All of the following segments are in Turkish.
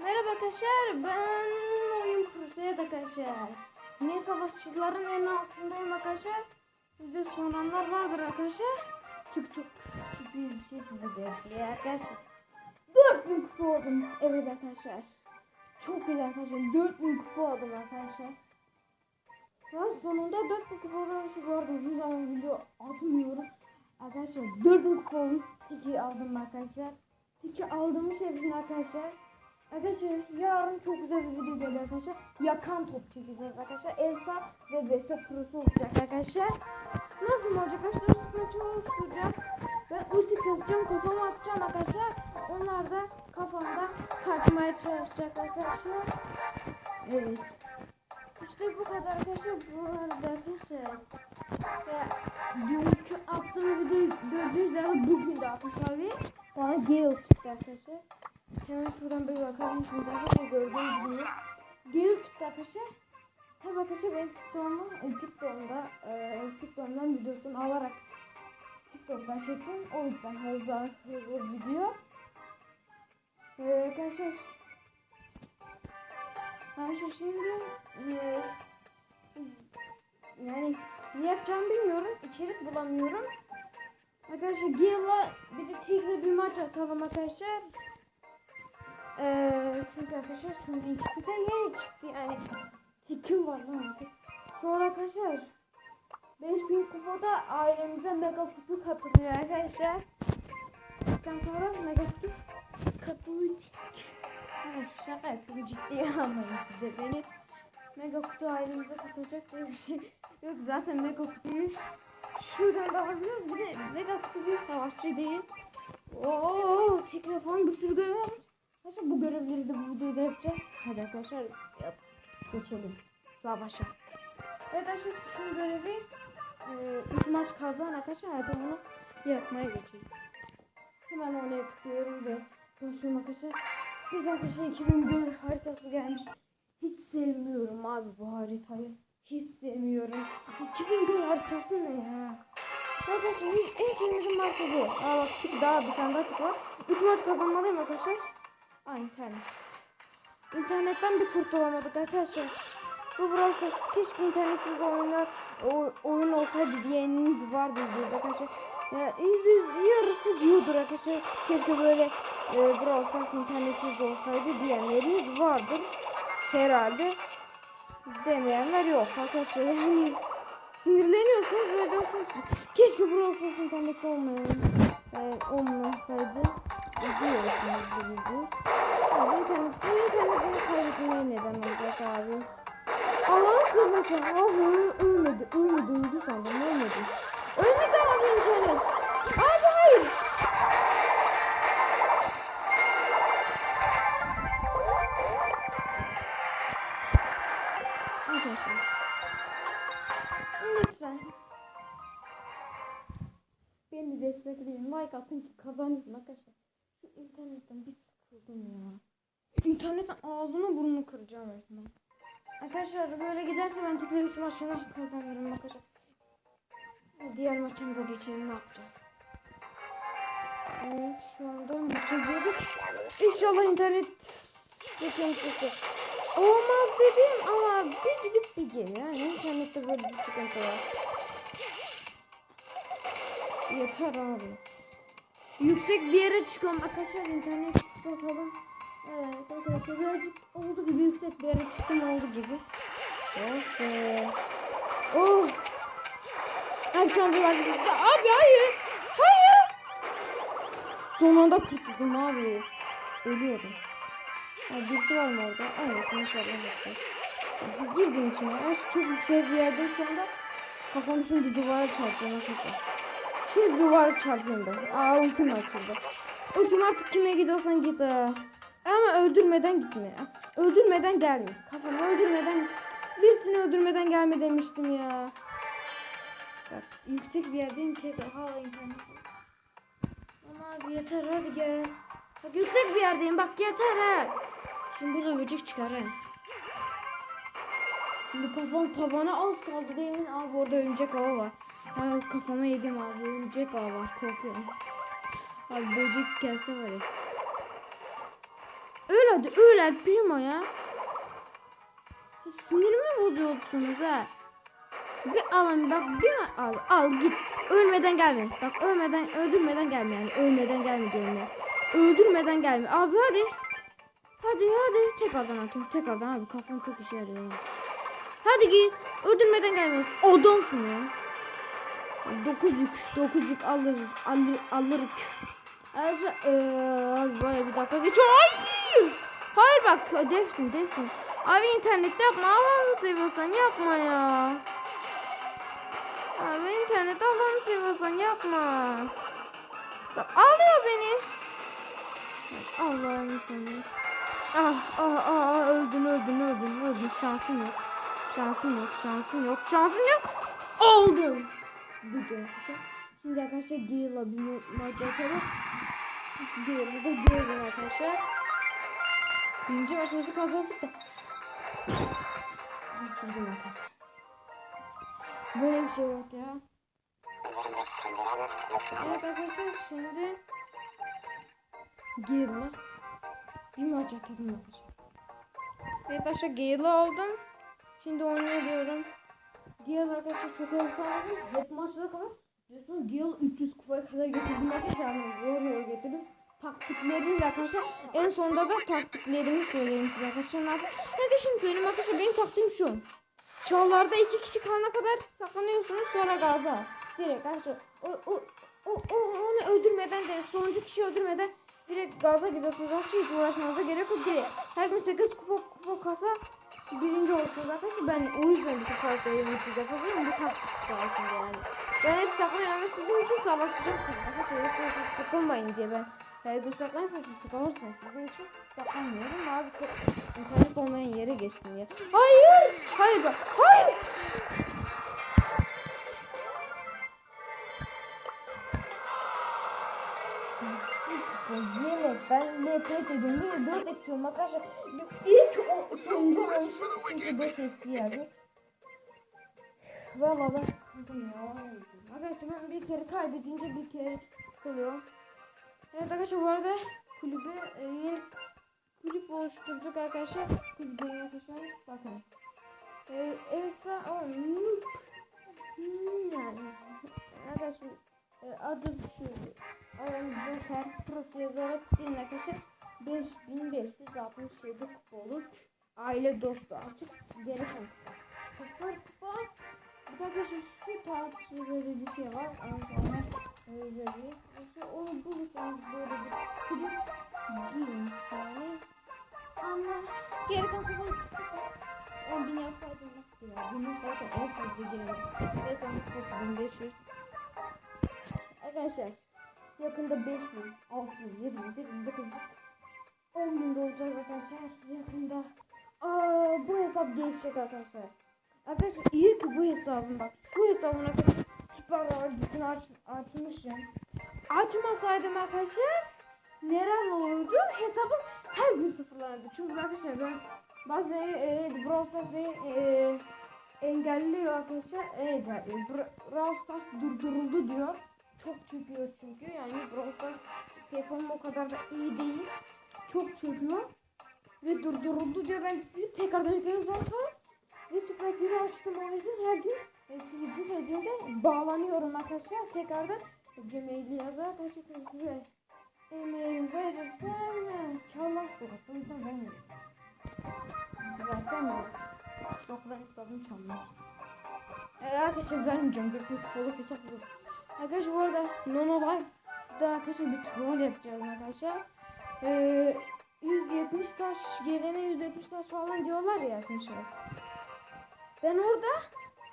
Merhaba arkadaşlar ben oyun kurucuya arkadaşlar. Niye savaşçıların en altındayım arkadaşlar. Video soranlar vardır arkadaşlar. Çünkü çok bir şey sizi bekliyor arkadaşlar. 4000 kupa oldum. Evet arkadaşlar. Çok iyi arkadaşlar. 4000 kupa oldum arkadaşlar. Ya sonunda 4000 kupa oldum. Bu arada uzun zaman video atmıyorum. Arkadaşlar 4000 kupa oldum. Tiki aldım arkadaşlar. Tiki aldığımı sevdim arkadaşlar. Arkadaşlar yarın çok güzel bir video geliyor arkadaşlar. Yakan top çekeceğiz arkadaşlar. Elsa ve Beste Pro'su olacak arkadaşlar. Nasıl mı olacak arkadaşlar? Sıkıntı oluşturacağız. Ben ulti kazacağım, kafama atacağım arkadaşlar. Onlar da kafamda kaçmaya çalışacak arkadaşlar. Evet. İşte bu kadar arkadaşlar. Bu arada arkadaşlar. Ya, dünkü attığım videoyu gördüğünüz üzere bugün de atmış abi. Bana Gale çıktı arkadaşlar. Hemen şuradan bir bakalım şimdi arkadaşlar gördüğünüz gibi. Gale çıktı arkadaşlar. Tabii arkadaşlar benim TikTok'umda, e, TikTok'umda, e, TikTok'umdan alarak TikTok'tan çektim. O yüzden hızlı hızlı video. E, arkadaşlar Arkadaşlar şimdi e, yani ne yapacağımı bilmiyorum. İçerik bulamıyorum. Arkadaşlar Gale'la bir de Tig'le bir maç atalım arkadaşlar. Ee, çünkü arkadaşlar çünkü ikisi de yeni çıktı yani. Tig'im var lan artık. Sonra arkadaşlar 5000 kupada ailemize mega kutu katılıyor arkadaşlar. Ondan sonra mega kutu katılacak. Ay, şaka yapıyorum ciddiye almayın size beni. Mega kutu ailemize katılacak diye bir şey yok. Zaten mega kutuyu şuradan bakabiliyoruz. Bir de mega kutu bir savaşçı değil. Oo, tekrar falan bir sürü görev. Arkadaşlar bu görevleri de bu videoda yapacağız. Hadi arkadaşlar yap, geçelim savaşa. Evet arkadaşlar tüm görevi 3 maç kazan arkadaşlar. Hadi bunu yapmaya geçelim. Hemen oraya tıklıyorum ve konuşuyorum arkadaşlar. De arkadaşlar 2001 haritası gelmiş. Hiç sevmiyorum abi bu haritayı. Hiç sevmiyorum. 2001 haritası ne ya? Arkadaşlar hiç- en sevdiğim marka bu. Aa bak daha bir tane daha var. 3 maç kazanmalıyım arkadaşlar. Aa internet. İnternetten bir kurtulamadık arkadaşlar. Bu Brawl keşke internetsiz oyunlar o, oyun olsaydı diyeniniz vardı diyordu arkadaşlar. Ya, yarısı diyordur arkadaşlar. Keşke böyle e, Brawl Stars internetsiz olsaydı diyenleriniz vardır. Herhalde. Demeyenler yok arkadaşlar. Yani sinirleniyorsunuz ve diyorsunuz keşke Brawl Stars internette olmayan yani olmasaydı diyorsunuz bunu. Abi internet, bu internetini kaybetmeye neden olacak abi? Allah'ın kırması abi ölmedi, ölmedi, öldü sandım. Ölmedi İnternetten ağzını burnunu kıracağım resmen. Arkadaşlar böyle giderse ben tıkla 3 maçını kazanırım arkadaşlar. Diğer maçımıza geçelim ne yapacağız? Evet şu anda maça girdik. İnşallah internet sıkıntısı olmaz dedim ama bir gidip bir gel yani internette böyle bir sıkıntı var. Yeter abi. Yüksek bir yere çıkalım arkadaşlar internet bakalım. Evet arkadaşlar birazcık oldu gibi yüksek bir yere çıktım oldu gibi. Be. Oh. Abi şu anda var. Abi hayır. Hayır. Son anda kurtuldum abi. Ölüyorum. Ha, birisi var mı orada? Evet inşallah bakacağız. Girdim içine. Ay, çok yüksek bir yerde şu anda. Kafam şimdi duvara çarpıyor. Nasıl Şimdi duvara çarpıyorum ben. Aa ultim açıldı. Ultim artık kime gidiyorsan git ha. Ama öldürmeden gitme ya. Öldürmeden gelme. Kafamı öldürmeden birisini öldürmeden gelme demiştim ya. Bak yüksek bir yerdeyim ki hala internet. Ama abi yeter hadi gel. Bak yüksek bir yerdeyim bak yeter ha. Şimdi burada böcek çıkar ha. Şimdi kafam tavana az kaldı mi? Abi orada örümcek hava var. Ay kafama yedim abi örümcek hava var korkuyorum. Abi böcek gelse var ya. Öl hadi öl El Primo ya. Sinirimi bozuyorsunuz ha. Bir alın bak bir al al git. Ölmeden gelme. Bak ölmeden öldürmeden gelme yani. Ölmeden gelme diyorum ya. Öldürmeden gelme. Abi hadi. Hadi hadi. Tekrardan atayım. Tekrardan abi kafam çok işe yarıyor. ya. Hadi git. Öldürmeden gelme. Adamsın ya. 9 yük. 9 yük alır, alır, alırık. Ayrıca eee böyle bir dakika geçiyor. Hayır. Hayır bak devsin devsin. Abi internette yapma. Allah'ını seviyorsan yapma ya. Abi internette Allah'ını seviyorsan yapma. Bak ağlıyor beni. Allah'ını seviyorsan. Ah ah ah ah öldün öldün öldün öldün şansın yok. Şansın yok şansın yok şansın yok. Oldum. Şimdi arkadaşlar Gale'la bir maç atalım. Gale'ı da görelim arkadaşlar. Birinci maçımızı kazandık da. Şimdi arkadaşlar. Böyle bir şey yok ya. Evet arkadaşlar şimdi Gale'la bir maç atalım arkadaşlar. Evet arkadaşlar Gale'ı aldım. Şimdi oynayabiliyorum. Gale arkadaşlar çok efsane. Hep maçta kadar. Diyorsun Gale 300 kupaya kadar getirdim arkadaşlar. Zor zor getirdim. Taktikleriyle arkadaşlar. En sonunda da taktiklerimi söyleyeyim size arkadaşlar. Ne yapayım? Arkadaşlar söyleyeyim arkadaşlar. Benim taktiğim şu. Çağlarda iki kişi kalana kadar saklanıyorsunuz sonra gaza. Direkt arkadaşlar. O, o, o, o, onu öldürmeden direkt sonuncu kişi öldürmeden direkt gaza gidiyorsunuz. Arkadaşlar hiç uğraşmanıza gerek yok. Direkt her gün 8 kupa, kupa kasa birinci olsunuz arkadaşlar. Ben o yüzden bu karakterimi size yapıyorum. Bu taktik sayesinde yani. Ben hep saklanıyorum ve sizin için savaşacağım şimdi. Sıkılmayın diye ben saklanırsam siz sıkılırsınız. Sizin için saklanmıyorum. Abi internet olmayan yere geçtim ya. Hayır! Hayır bak! Hayır! Yemek ben nefret ediyorum. Niye 4 eksiyorum arkadaşlar? İlk o sonunda olmuşum çünkü 5 eksi yani. Valla ben sıkıldım ya. Arkadaşlar ben bir kere kaybedince bir kere sıkılıyorum. Evet arkadaşlar bu arada kulübü e, yeni kulüp oluşturduk arkadaşlar. Kulübü arkadaşlar bakın. Ee, Elsa noob. Yani arkadaşlar e, adı şu Joker Prof yazarak gelin arkadaşlar 5567 kupa olur. Aile dostu açık geri kupa. Sıfır kupa. Bir de arkadaşlar şu böyle bir şey var. Ondan öyle bir. İşte onu bulursanız böyle bir kulüp giyin yani. Ama geri kalan kupa 10 bin yapsaydım nasıl ya? Bunu zaten en fazla girelim. Ve sonra kupası 1500. Arkadaşlar yakında 5000, 6000, 7000, 8000, 9000, 10 bin olacak arkadaşlar. Yakında Aa, bu hesap değişecek arkadaşlar. Arkadaşlar iyi ki bu hesabım bak. Şu hesabın arkadaşlar süper vadisini aç, açmışım. Açmasaydım arkadaşlar neler olurdu? Hesabım her gün sıfırlanırdı. Çünkü arkadaşlar ben bazıları e, Brawl e, engelliyor arkadaşlar. Evet, Bra- Brawl durduruldu diyor. Çok çekiyor çünkü yani Brawl Stars telefonum o kadar da iyi değil. Çok çekiyor. Ve durduruldu diyor ben silip tekrardan yüklüyorum zaten. Ve süper TV açtım o yüzden her gün e, silip yüklediğimde bağlanıyorum arkadaşlar. Tekrardan Gmail'i yazar arkadaşlar size e-mail verirsem e, çalmazsınız. O yüzden ben versem mi? Yok ben hesabım çalmaz. E, arkadaşlar vermeyeceğim. Bir kupalık hesap yok. Arkadaşlar bu arada Nono Life'da arkadaşlar bir troll yapacağız arkadaşlar. Ee, 170 taş gelene 170 taş falan diyorlar ya arkadaşlar. Ben orada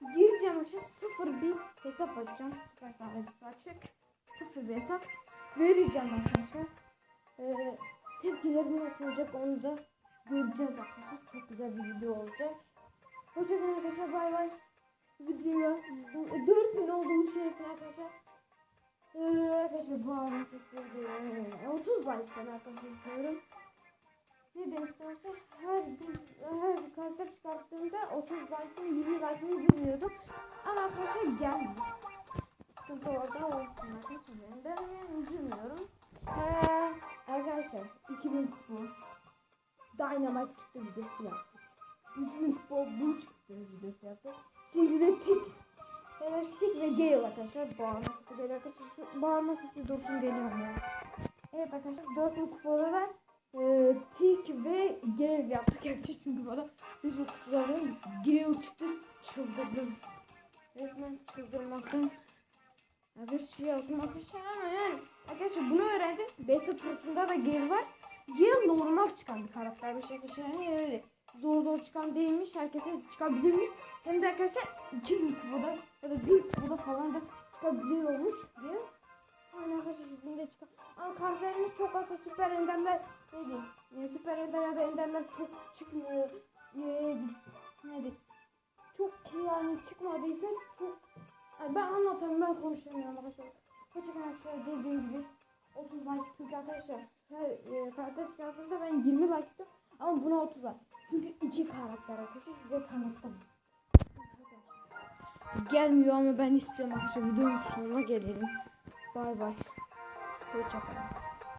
gireceğim arkadaşlar sıfır bir hesap açacağım. Süper sahibisi açık. Sıfır bir hesap vereceğim arkadaşlar. Ee, tepkilerim nasıl olacak onu da göreceğiz arkadaşlar. Çok güzel bir video olacak. Hoşçakalın arkadaşlar bay bay. Videoya 4000 olduğum şey arkadaşlar. Ee, arkadaşlar bu arada sesleri duyuyorum. 30 like'dan arkadaşlar istiyorum. Ne demişlerse her bir, her karakter çıkarttığımda 30 like'ın 20 like'ını bilmiyordum. Ama arkadaşlar geldi. Sıkıntı orada olsun arkadaşlar. Ben üzülmüyorum. Ee, arkadaşlar 2000 kupa. Dynamite çıktı videosu yaptık. 3000 kupa bu çıktı videosu yaptık. Şimdi de tik. Elastik ve Gale arkadaşlar. Bağırma sesi geliyor arkadaşlar. Şu bağırma sesi dursun geliyor ya. Evet arkadaşlar 4000 kupada da e, tik ve Gale yaptık. Gerçi çünkü bana 130'ların Gale çıktı. Çıldırdım. Resmen çıldırmaktan. Şey yazdım arkadaşlar ama yani arkadaşlar bunu öğrendim. Beste Pro'sunda da Gale var. Gale normal çıkan bir karakter bir şey arkadaşlar yani öyle. Zor zor çıkan değilmiş. Herkese çıkabilirmiş. Hem de arkadaşlar 2000 kupada ya da 1000 kupada falan da çıkabiliyormuş diye. Yani arkadaşlar sizin de çıkan. Ama kartlarımız çok az süper enderler ne diyeyim. Yani süper ender ya da enderler çok çıkmıyor. Ee, ne. Çok yani çıkmadıysa çok Ay ben anlatamam ben konuşamıyorum arkadaşlar. Gerçekten arkadaşlar dediğim gibi 30 like çünkü arkadaşlar her e, karakter çıkarttığında ben 20 like istiyorum ama buna 30 like. Çünkü iki karakter arkadaşlar size tanıttım. Gelmiyor ama ben istiyorum arkadaşlar videonun sonuna gelelim. Bay bay. Hoşçakalın.